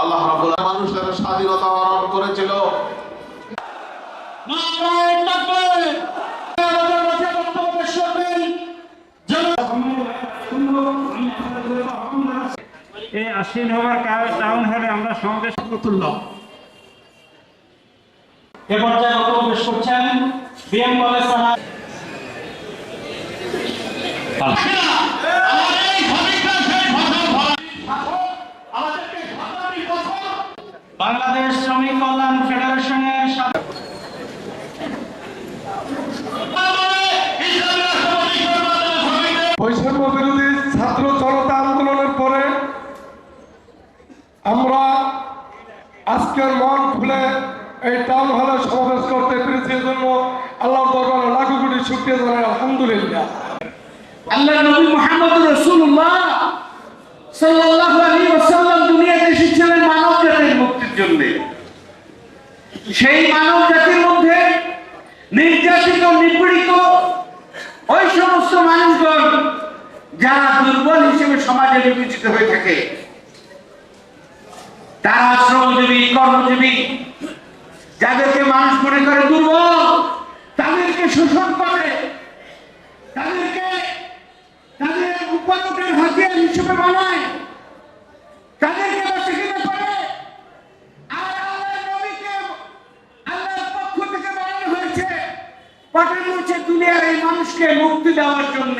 আল্লাহ রাব্বুল মানুষের স্বাধীনতা হরণ করেছিল। এই আশ্বিন হবার টাউন হলে আমরা সমাবেশ রহমতুল্লাহ এ পর্যায়ে বক্তব্য করছেন বিএম কলেজ থানা বাংলাদেশ শ্রমিক কল্যাণ ফেডারেশনের সাথে বৈষম্য বিরোধী ছাত্র জনতা আন্দোলনের পরে আমরা আজকের মন খুলে এই টাউন হলে সমাবেশ করতে পেরেছি এজন্য আল্লাহর দরবারে লাখো কোটি শুক্রিয়া জানাই আলহামদুলিল্লাহ। আল্লাহ নবী মুহাম্মদ রাসূলুল্লাহ সাল্লাল্লাহু আলাইহি ওয়াসাল্লাম জন্য। সেই মানব জাতির মধ্যে নির্যাতিত, নিপীড়িত ওই সমস্ত মানুষগণ যারা দুর্বল হিসেবে সমাজে বিবেচিত হয়ে থাকে, তারা শ্রমজীবী কর্মজীবী, যাদেরকে মানুষ মনে করে দুর্বল, তাদেরকে শোষণ করে, তাদেরকে তাদের উপাদানের হাতিয়ার হিসেবে বানায় পাঠানো হচ্ছে দুনিয়ার এই মানুষকে মুক্তি দেওয়ার জন্য।